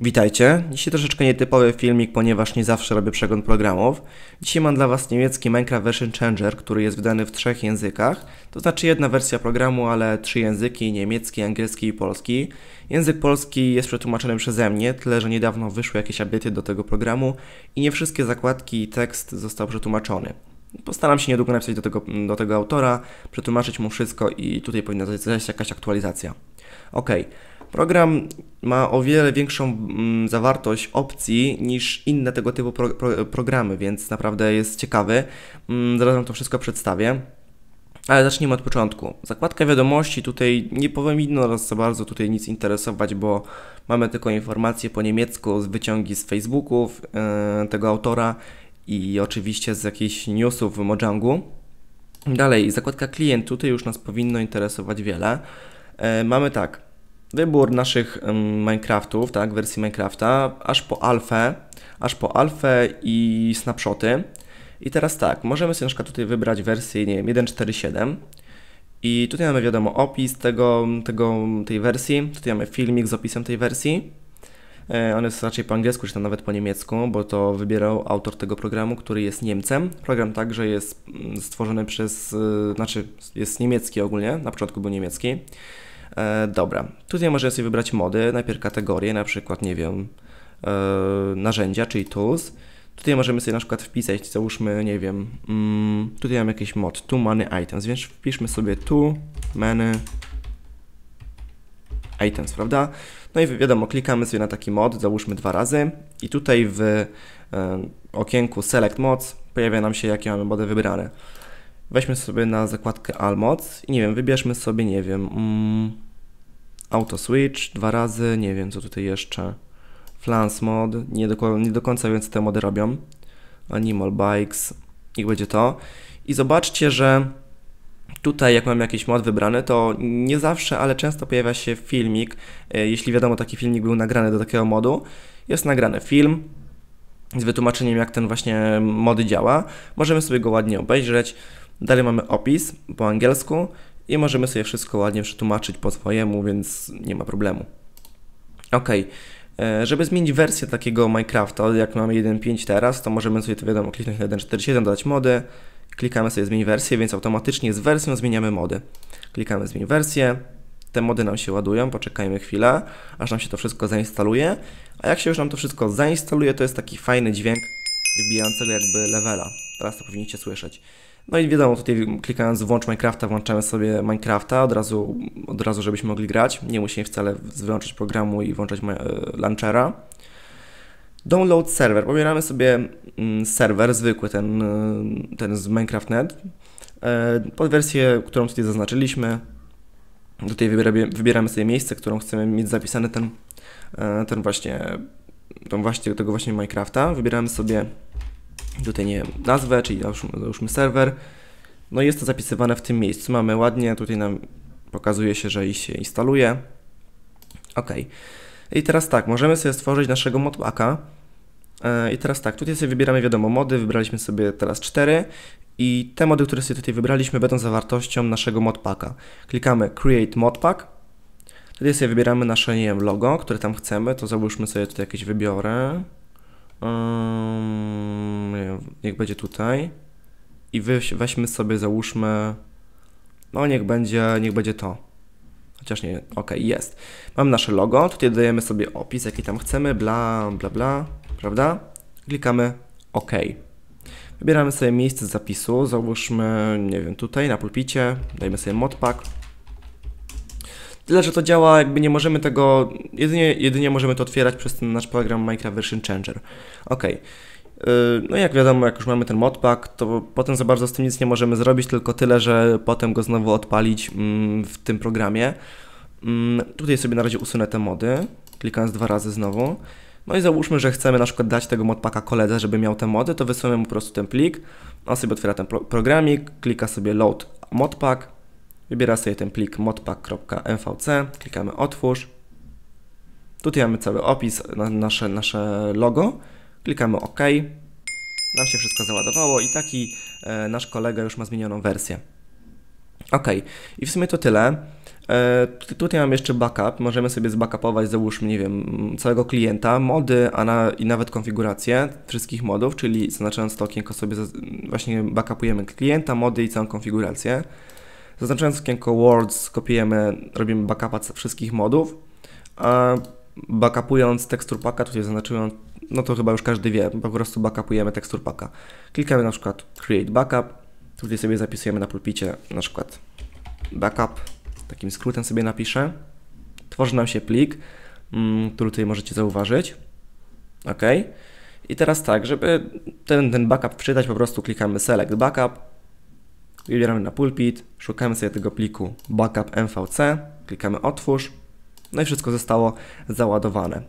Witajcie. Dzisiaj troszeczkę nietypowy filmik, ponieważ nie zawsze robię przegląd programów. Dzisiaj mam dla Was niemiecki Minecraft Version Changer, który jest wydany w trzech językach. To znaczy jedna wersja programu, ale trzy języki, niemiecki, angielski i polski. Język polski jest przetłumaczony przeze mnie, tyle że niedawno wyszły jakieś update'y do tego programu i nie wszystkie zakładki i tekst został przetłumaczony. Postaram się niedługo napisać do tego, do tego autora, przetłumaczyć mu wszystko i tutaj powinna zajść jakaś aktualizacja. Ok. Program ma o wiele większą mm, zawartość opcji niż inne tego typu pro, pro, programy, więc naprawdę jest ciekawy. Mm, zaraz Wam to wszystko przedstawię. Ale zacznijmy od początku. Zakładka wiadomości tutaj nie powinno nas za bardzo tutaj nic interesować, bo mamy tylko informacje po niemiecku z wyciągi z Facebooków yy, tego autora i oczywiście z jakichś newsów w Mojangu. Dalej, zakładka klient, tutaj już nas powinno interesować wiele. Yy, mamy tak, wybór naszych Minecraftów, tak, wersji Minecrafta, aż po alfę, aż po alfę i snapshoty. I teraz tak, możemy sobie na przykład tutaj wybrać wersję, nie wiem, 1.4.7 i tutaj mamy wiadomo opis tego, tego, tej wersji, tutaj mamy filmik z opisem tej wersji. E, on jest raczej po angielsku, czy tam nawet po niemiecku, bo to wybierał autor tego programu, który jest Niemcem. Program także jest mm, stworzony przez, e, znaczy jest niemiecki ogólnie, na początku był niemiecki. E, dobra, tutaj możemy sobie wybrać mody, najpierw kategorie, na przykład, nie wiem, e, narzędzia, czyli tools. Tutaj możemy sobie na przykład wpisać, załóżmy, nie wiem, mm, tutaj mam jakiś mod, too many items, więc wpiszmy sobie too many items, prawda? No i wiadomo, klikamy sobie na taki mod, załóżmy dwa razy i tutaj w e, okienku select mods pojawia nam się, jakie mamy mody wybrane. Weźmy sobie na zakładkę All Mods i nie wiem, wybierzmy sobie, nie wiem, mm, Auto Switch dwa razy, nie wiem co tutaj jeszcze. Flans mod, nie do, nie do końca wiem co te mody robią. Animal Bikes, niech będzie to. I zobaczcie, że tutaj jak mam jakiś mod wybrany, to nie zawsze, ale często pojawia się filmik, e, jeśli wiadomo taki filmik był nagrany do takiego modu, jest nagrany film z wytłumaczeniem jak ten właśnie mody działa. Możemy sobie go ładnie obejrzeć. Dalej mamy opis po angielsku i możemy sobie wszystko ładnie przetłumaczyć po swojemu, więc nie ma problemu. Ok, e, żeby zmienić wersję takiego Minecrafta, jak mamy 1.5 teraz, to możemy sobie to wiadomo kliknąć na 1.4.7, dodać mody, klikamy sobie zmień wersję, więc automatycznie z wersją zmieniamy mody. Klikamy zmień wersję, te mody nam się ładują, poczekajmy chwilę, aż nam się to wszystko zainstaluje, a jak się już nam to wszystko zainstaluje, to jest taki fajny dźwięk wbijającego jakby levela. Teraz to powinniście słyszeć. No i wiadomo, tutaj klikając włącz Minecrafta, włączamy sobie Minecrafta od razu, od razu żebyśmy mogli grać. Nie musimy wcale wyłączyć programu i włączać e, launchera. Download server. Pobieramy sobie mm, serwer zwykły, ten, e, ten z Minecraft.net. E, pod wersję, którą tutaj zaznaczyliśmy. Tutaj wybieramy, sobie miejsce, którą chcemy mieć zapisany ten, ten właśnie, tą właśnie, tego właśnie Minecrafta. Wybieramy sobie tutaj nie wiem, nazwę, czyli załóżmy, załóżmy serwer. No i jest to zapisywane w tym miejscu. Mamy ładnie, tutaj nam pokazuje się, że się instaluje. OK. I teraz tak, możemy sobie stworzyć naszego modpacka. E, I teraz tak, tutaj sobie wybieramy wiadomo mody, wybraliśmy sobie teraz 4 i te mody, które sobie tutaj wybraliśmy będą zawartością naszego modpacka. Klikamy Create Modpack. Tutaj sobie wybieramy nasze, nie wiem, logo, które tam chcemy, to załóżmy sobie tutaj jakieś wybiorę. Um, niech będzie tutaj. I weźmy sobie, załóżmy, no niech będzie, niech będzie to. Chociaż nie, ok, jest. Mamy nasze logo, tutaj dodajemy sobie opis, jaki tam chcemy, bla, bla, bla, prawda? Klikamy OK. Wybieramy sobie miejsce zapisu, załóżmy, nie wiem, tutaj na pulpicie, dajmy sobie modpack. Tyle, że to działa, jakby nie możemy tego, jedynie, jedynie możemy to otwierać przez ten nasz program Minecraft Version Changer. Ok. No jak wiadomo, jak już mamy ten modpack, to potem za bardzo z tym nic nie możemy zrobić, tylko tyle, że potem go znowu odpalić mm, w tym programie. Mm, tutaj sobie na razie usunę te mody, klikając dwa razy znowu. No i załóżmy, że chcemy na przykład dać tego modpacka koledze, żeby miał te mody, to wysyłamy mu po prostu ten plik, on sobie otwiera ten programik, klika sobie load modpack, Wybiera sobie ten plik modpack.mvc, klikamy otwórz. Tutaj mamy cały opis, na nasze, nasze logo. Klikamy OK. Nam się wszystko załadowało i taki e, nasz kolega już ma zmienioną wersję. OK. I w sumie to tyle. E, tutaj mam jeszcze backup. Możemy sobie zbackupować, załóżmy, nie wiem, całego klienta, mody a na, i nawet konfigurację wszystkich modów, czyli zaznaczając to okienko sobie właśnie backupujemy klienta, mody i całą konfigurację. Zaznaczając okienko Words, kopiujemy, robimy backupa wszystkich modów, a backupując tekstur packa, tutaj zaznaczyłem, no to chyba już każdy wie, po prostu backupujemy tekstur packa. Klikamy na przykład Create Backup, tutaj sobie zapisujemy na pulpicie na przykład backup, takim skrótem sobie napiszę. Tworzy nam się plik, mm, który tutaj możecie zauważyć. OK. I teraz tak, żeby ten, ten backup wczytać, po prostu klikamy Select Backup, wybieramy na pulpit, szukamy sobie tego pliku backup MVC, klikamy Otwórz, no i wszystko zostało załadowane.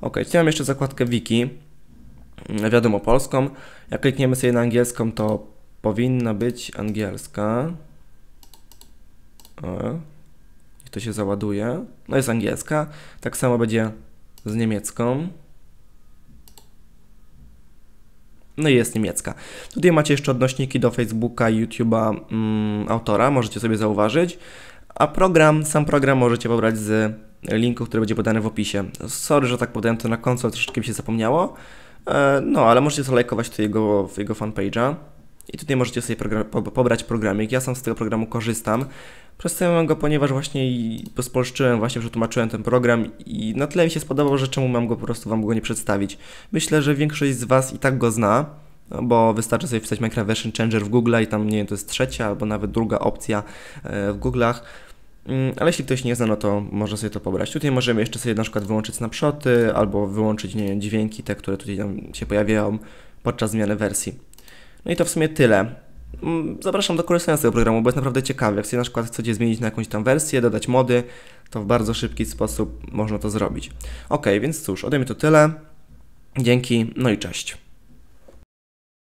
OK, tu mam jeszcze zakładkę Wiki, mm, wiadomo polską. Jak klikniemy sobie na angielską, to powinna być angielska. O, I to się załaduje. No jest angielska. Tak samo będzie z niemiecką. No i jest niemiecka. Tutaj macie jeszcze odnośniki do Facebooka i YouTube'a mm, autora, możecie sobie zauważyć. A program, sam program możecie pobrać z linku, który będzie podany w opisie. Sorry, że tak podałem to na końcu, troszeczkę mi się zapomniało. E, no, ale możecie zalajkować to jego, jego fanpage'a. I tutaj możecie sobie program, pobrać programik. Ja sam z tego programu korzystam. Przedstawiłem go, ponieważ właśnie pospolszczyłem, właśnie przetłumaczyłem ten program i na tyle mi się spodobał, że czemu mam go po prostu Wam go nie przedstawić. Myślę, że większość z Was i tak go zna, bo wystarczy sobie wpisać Minecraft Version Changer w Google i tam, nie wiem, to jest trzecia albo nawet druga opcja e, w Google'ach. Mm, ale jeśli ktoś nie zna, no to może sobie to pobrać. Tutaj możemy jeszcze sobie na przykład wyłączyć snapshoty albo wyłączyć, nie wiem, dźwięki, te, które tutaj się pojawiają podczas zmiany wersji. No i to w sumie tyle. Mm, zapraszam do korzystania z tego programu, bo jest naprawdę ciekawy. Jak sobie na przykład chcecie zmienić na jakąś tam wersję, dodać mody, to w bardzo szybki sposób można to zrobić. Ok, więc cóż, ode mnie to tyle. Dzięki, no i cześć.